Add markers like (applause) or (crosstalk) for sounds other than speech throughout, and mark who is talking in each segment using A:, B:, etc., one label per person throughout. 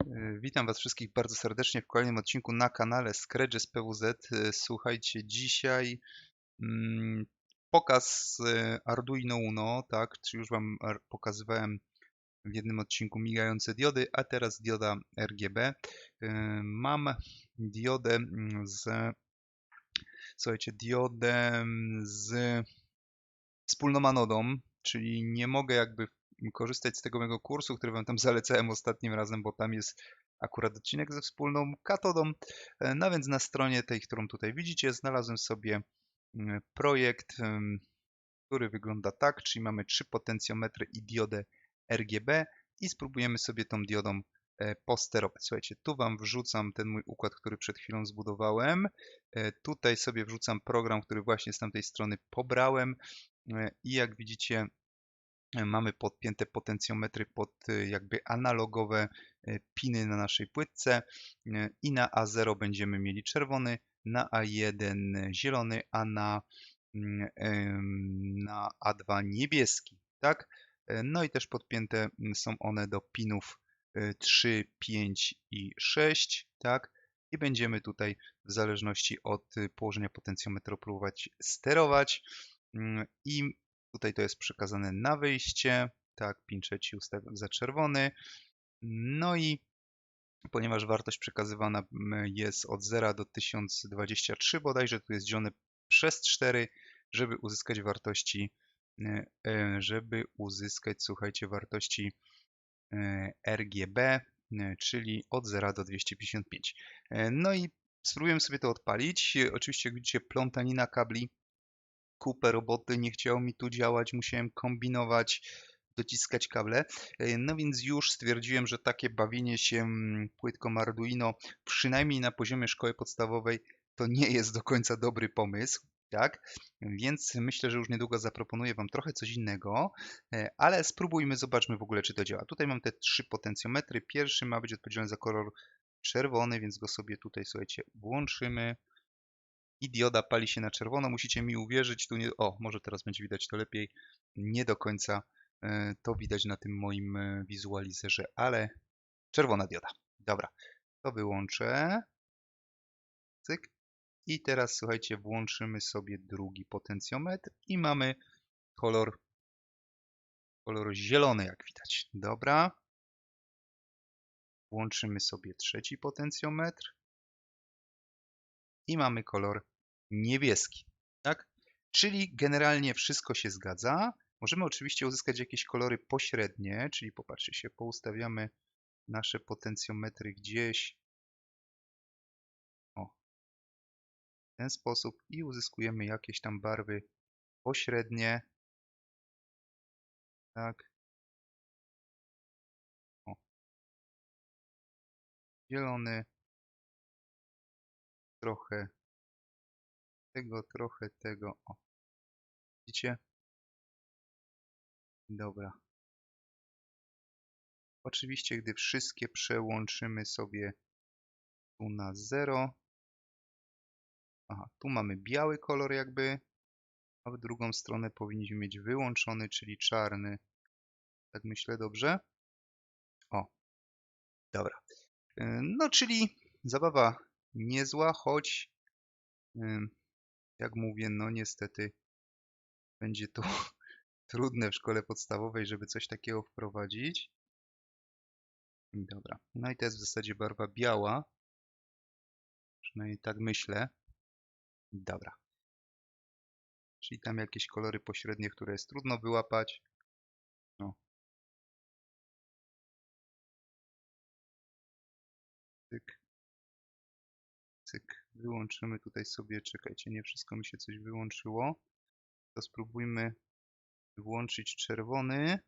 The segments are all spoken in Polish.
A: E, Witam Was wszystkich bardzo serdecznie w kolejnym odcinku na kanale Scratches PWZ. E, Słuchajcie, dzisiaj mm, pokaz e, Arduino Uno, tak, czy już Wam pokazywałem w jednym odcinku migające diody, a teraz dioda RGB. Mam diodę mm, z, słuchajcie, diodę z wspólną anodą, czyli nie mogę jakby korzystać z tego mojego kursu, który wam tam zalecałem ostatnim razem, bo tam jest akurat odcinek ze wspólną katodą. E, No więc na stronie tej, którą tutaj widzicie, znalazłem sobie mm, projekt, który wygląda tak, czyli mamy trzy potencjometry i diodę RGB i spróbujemy sobie tą diodą e, posterować. Słuchajcie, tu Wam wrzucam ten mój układ, który przed chwilą zbudowałem. E, Tutaj sobie wrzucam program, który właśnie z tamtej strony pobrałem i jak widzicie mamy podpięte potencjometry pod e, jakby analogowe e, piny na naszej płytce e, i na A0 będziemy mieli czerwony, na A1 zielony, a na, na A2 niebieski, tak? No i też podpięte są one do pinów e, 3, 5 i 6, tak? I będziemy tutaj w zależności od y, położenia potencjometru próbować sterować. I tutaj to jest przekazane na wyjście. Tak, pin trzeci ustawiam za czerwony. No i ponieważ wartość przekazywana mm, jest od 0 do 1023 bodajże, tu jest dzielone przez 4, żeby uzyskać wartości, e, e, żeby uzyskać, słuchajcie, wartości e, RGB, czyli od 0 do 255. E, No i spróbujemy sobie to odpalić. Oczywiście, widzicie, plątanina kabli, kupę roboty, nie chciało mi tu działać, musiałem kombinować, dociskać kable. E, No więc już stwierdziłem, że takie bawienie się płytką Arduino, przynajmniej na poziomie szkoły podstawowej, to nie jest do końca dobry pomysł. Tak, więc myślę, że już niedługo zaproponuję Wam trochę coś innego, e, ale spróbujmy, zobaczmy w ogóle, czy to działa. Tutaj mam te trzy potencjometry. Pierwszy ma być odpowiedzialny za kolor czerwony, więc go sobie tutaj, słuchajcie, włączymy i dioda pali się na czerwono. Musicie mi uwierzyć, tu nie, o, może teraz będzie widać to lepiej. Nie do końca e, to widać na tym moim e, wizualizerze, ale czerwona dioda. Dobra, to wyłączę. Cyk. I teraz słuchajcie, włączymy sobie drugi potencjometr i mamy kolor, kolor zielony, jak widać. Dobra. Włączymy sobie trzeci potencjometr i mamy kolor niebieski, tak? Czyli generalnie wszystko się zgadza. Możemy oczywiście uzyskać jakieś kolory pośrednie, czyli popatrzcie się, poustawiamy nasze potencjometry gdzieś o, w ten sposób i uzyskujemy jakieś tam barwy pośrednie. Tak. O. Zielony, trochę tego, trochę tego. O. Widzicie? Dobra. Oczywiście, gdy wszystkie przełączymy sobie tu na 0. Aha, tu mamy biały kolor jakby, a w drugą stronę powinniśmy mieć wyłączony, czyli czarny. Tak myślę, dobrze? O, dobra. Y, No, czyli zabawa niezła, choć jak mówię, no niestety będzie to (laughs) trudne w szkole podstawowej, żeby coś takiego wprowadzić. Dobra, no i to jest w zasadzie barwa biała. Przynajmniej tak myślę. Dobra. Czyli tam jakieś kolory pośrednie, które jest trudno wyłapać. Wyłączymy tutaj sobie, czekajcie, nie wszystko mi się coś wyłączyło. To spróbujmy włączyć czerwony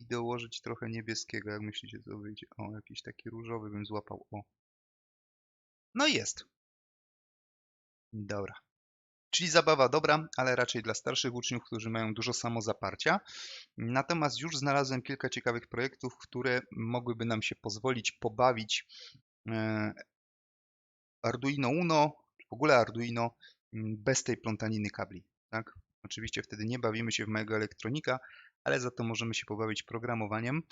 A: i dołożyć trochę niebieskiego. Jak myślicie, co wyjdzie? O, jakiś taki różowy bym złapał. O. No jest. Dobra. Czyli zabawa dobra, ale raczej dla starszych uczniów, którzy mają dużo samozaparcia. Natomiast już znalazłem kilka ciekawych projektów, które mogłyby nam się pozwolić pobawić e, Arduino Uno, w ogóle Arduino mm, bez tej plątaniny kabli. Tak? Oczywiście wtedy nie bawimy się w mega elektronika, ale za to możemy się pobawić programowaniem.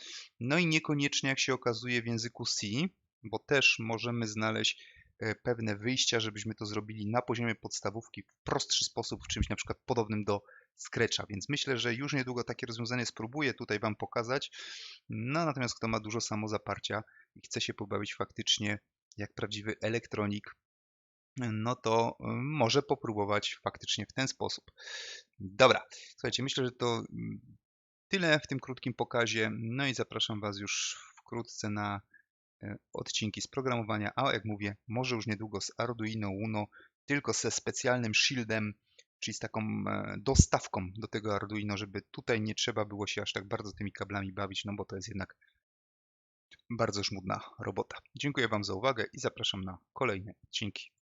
A: No i niekoniecznie, jak się okazuje, w języku C, bo też możemy znaleźć e, pewne wyjścia, żebyśmy to zrobili na poziomie podstawówki w prostszy sposób, w czymś na przykład podobnym do Scratcha, więc myślę, że już niedługo takie rozwiązanie spróbuję tutaj Wam pokazać. No natomiast kto ma dużo samozaparcia i chce się pobawić faktycznie jak prawdziwy elektronik, no to y, może popróbować faktycznie w ten sposób. Dobra, słuchajcie, myślę, że to mm, tyle w tym krótkim pokazie. No i zapraszam Was już wkrótce na e, odcinki z programowania, a jak mówię, może już niedługo z Arduino Uno, tylko ze specjalnym shieldem, czyli z taką e, dostawką do tego Arduino, żeby tutaj nie trzeba było się aż tak bardzo tymi kablami bawić, no bo to jest jednak bardzo żmudna robota. Dziękuję Wam za uwagę i zapraszam na kolejne odcinki.